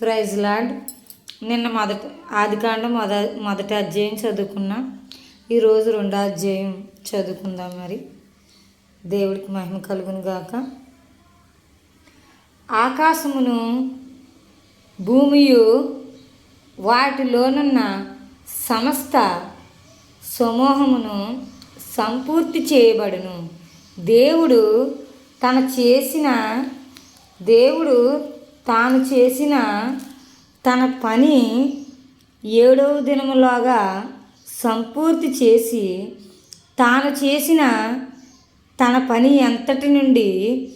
Praise lord నిన్న మొదట ఆదికాండం మొద మొదటి అధ్యాయం చదువుకున్నా. ఈరోజు రెండో అధ్యాయం చదువుకుందాం మరి. దేవుడికి మహిమ కలుగును గాక. ఆకాశమును భూమియు వాటిలోనున్న సమస్త సమూహమును సంపూర్తి చేయబడును. దేవుడు తన చేసిన దేవుడు తాను చేసిన తన పని ఏడవ దినములాగా సంపూర్తి చేసి తాను చేసిన తన పని అంతటి నుండి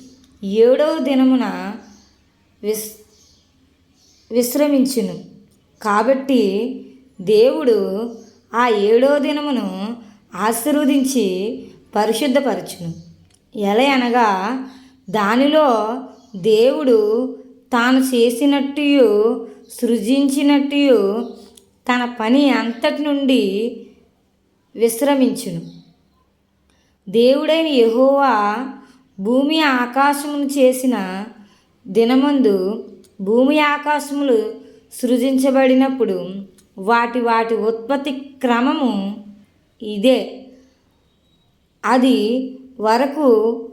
ఏడవ దినమున విస్ విశ్రమించును. కాబట్టి దేవుడు ఆ ఏడో దినమును ఆశీర్వదించి పరిశుద్ధపరచును. ఎలా అనగా దానిలో దేవుడు తాను చేసినట్టు సృజించినట్టు తన పని అంతటి నుండి విశ్రమించును. దేవుడైన యెహోవా భూమి ఆకాశమును చేసిన దినమందు భూమి ఆకాశములు సృజించబడినప్పుడు వాటి వాటి ఉత్పత్తి క్రమము ఇదే. అది వరకు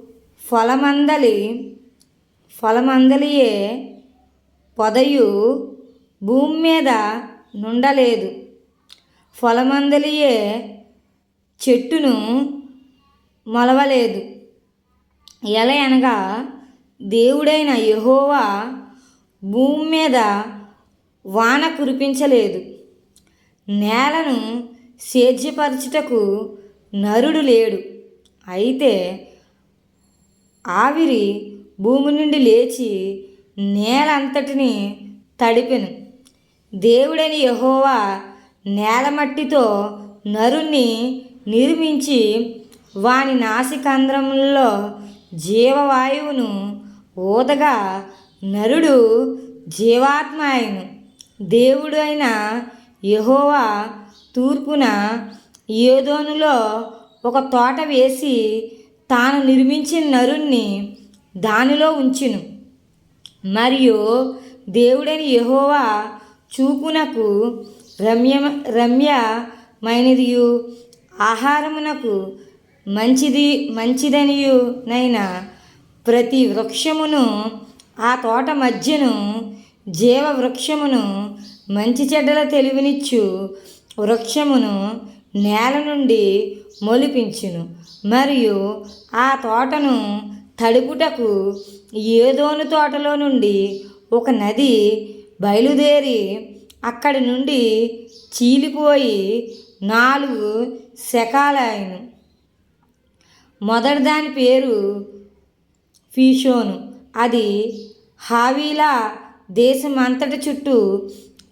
ఫలమందలి ఫలమందలియే పొదయు భూమి మీద నుండలేదు. ఫలమందలియే చెట్టును మొలవలేదు. ఎలా అనగా దేవుడైన యహోవా భూమి మీద వాన కురిపించలేదు. నేలను సేద్యపరచుటకు నరుడు లేడు. అయితే ఆవిరి భూమి నుండి లేచి నేలంతటిని తడిపెను. దేవుడని యహోవా నేల మట్టితో నరుణ్ణి నిర్మించి వాని నాసికంద్రముల్లో జీవవాయువును ఊదగా నరుడు జీవాత్మ అయిను. దేవుడు అయిన యహోవా తూర్పున ఏదోనులో ఒక తోట వేసి తాను నిర్మించిన నరుణ్ణి దానిలో ఉంచును. మరియు దేవుడని యహోవా చూపునకు రమ్య రమ్యమైనదియు ఆహారమునకు మంచిది మంచిదనియు నైనా ప్రతి వృక్షమును ఆ తోట మధ్యను జీవ వృక్షమును మంచి చెడ్డల తెలివినిచ్చు వృక్షమును నేల నుండి మొలిపించును. మరియు ఆ తోటను తడుపుటకు ఏదోను తోటలో నుండి ఒక నది బయలుదేరి అక్కడి నుండి చీలిపోయి నాలుగు శకాలాయను మొదటి దాని పేరు ఫీషోను. అది హావీలా దేశమంతటి చుట్టూ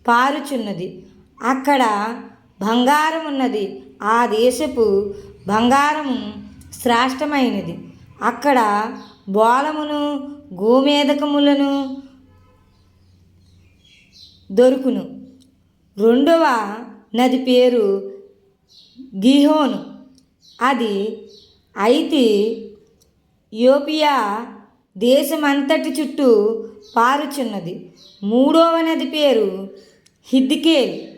పారుచున్నది. అక్కడ బంగారం ఉన్నది ఆ దేశపు బంగారము శ్రేష్టమైనది. అక్కడ బోలమును గోమేధకములను దొరుకును. రెండవ నది పేరు గిహోను. అది అయితే యోపియా దేశమంతటి చుట్టూ పారుచున్నది. మూడవ నది పేరు హిద్కేల్.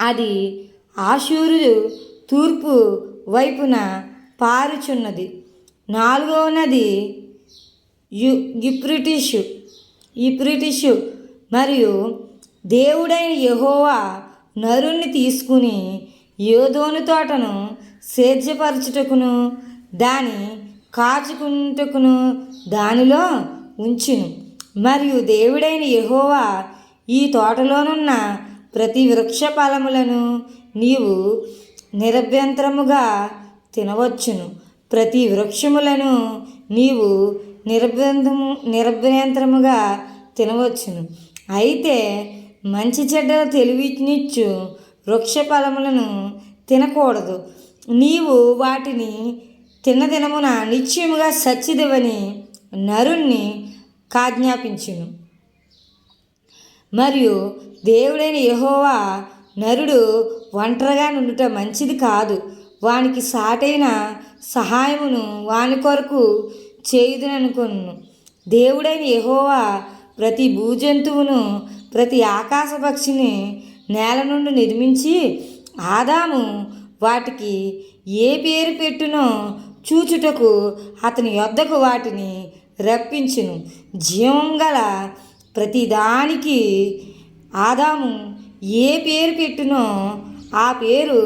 అది ఆషూరు తూర్పు వైపున పారుచున్నది. నాలుగవ నది యు గిప్రిటిషు ఇప్రిటిషు మరియు దేవుడైన యహోవా నరుణ్ణి తీసుకుని యోధోను తోటను సేద్యపరచుటకును దాని కాచుకుంటకును దానిలో ఉంచును. మరియు దేవుడైన యహోవా ఈ తోటలోనున్న ప్రతి వృక్ష ఫలములను నీవు నిరభ్యంతరముగా తినవచ్చును. ప్రతి వృక్షములను నీవు నిరభ్యంతము నిరభ్యంతరముగా తినవచ్చును. అయితే మంచి చెడ్డల తెలివినిచ్చు వృక్ష ఫలములను తినకూడదు. నీవు వాటిని తిన్న దినమున నిశ్చయముగా సచ్చిదివని నరుణ్ణి కాజ్ఞాపించును. మరియు దేవుడైన యహోవా నరుడు ఒంటరిగా నుండుట మంచిది కాదు. వానికి సాటైన సహాయమును వాని కొరకు చేయుదుననుకొను దేవుడైన యహోవా ప్రతి భూజంతువును ప్రతి ఆకాశ పక్షిని నేల నుండి నిర్మించి ఆదాము వాటికి ఏ పేరు పెట్టునో చూచుటకు అతని యొద్దకు వాటిని రప్పించును. జీవం గల ప్రతిదానికి ఆదాము ఏ పేరు పెట్టునో ఆ పేరు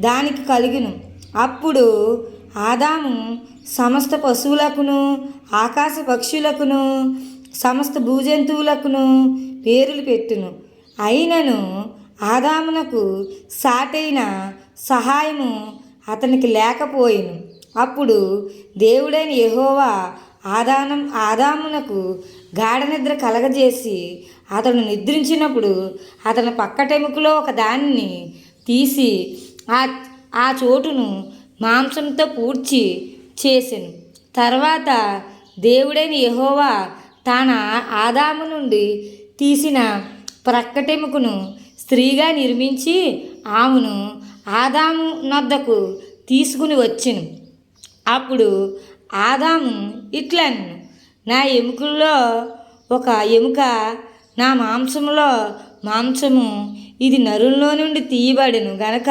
దానికి కలిగిను. అప్పుడు ఆదాము సమస్త పశువులకును ఆకాశ పక్షులకును సమస్త భూజంతువులకును పేర్లు పెట్టును. అయినను ఆదామునకు సాటైన సహాయము అతనికి లేకపోయిను. అప్పుడు దేవుడైన యహోవా ఆదానం ఆదామునకు గాఢ నిద్ర కలగజేసి అతను నిద్రించినప్పుడు అతని పక్కటెముకలో ఒక దానిని తీసి ఆ ఆ చోటును మాంసంతో పూడ్చి చేసెను. తర్వాత దేవుడైన యహోవా తన ఆదాము నుండి తీసిన ప్రక్కటెముకను స్త్రీగా నిర్మించి ఆమెను ఆదాము నొద్దకు తీసుకుని వచ్చెను. అప్పుడు ఆదాము ఇట్లను నా ఎముకల్లో ఒక ఎముక నా మాంసంలో మాంసము ఇది నరుల్లో నుండి తీయబడెను గనక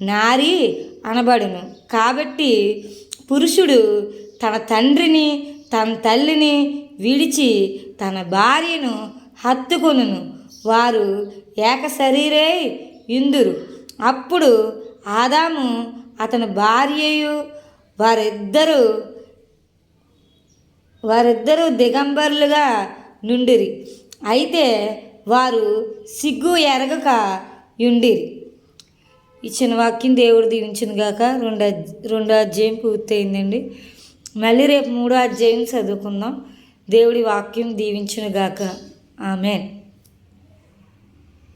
నారి అనబడును. కాబట్టి పురుషుడు తన తండ్రిని తన తల్లిని విడిచి తన భార్యను హత్తుకొనును. వారు ఏక శరీరే ఇందురు. అప్పుడు ఆదాము అతని భార్యయు వారిద్దరూ వారిద్దరూ దిగంబరులుగా నుండిరి. అయితే వారు సిగ్గు ఎరగక యుండిరి. ఇచ్చిన వాక్యం దేవుడు దీవించిన కాక రెండు రెండో అధ్యాయం పూర్తయిందండి. మళ్ళీ రేపు మూడో అధ్యాయం చదువుకుందాం. దేవుడి వాక్యం దీవించిన గాక. ఆమెన్.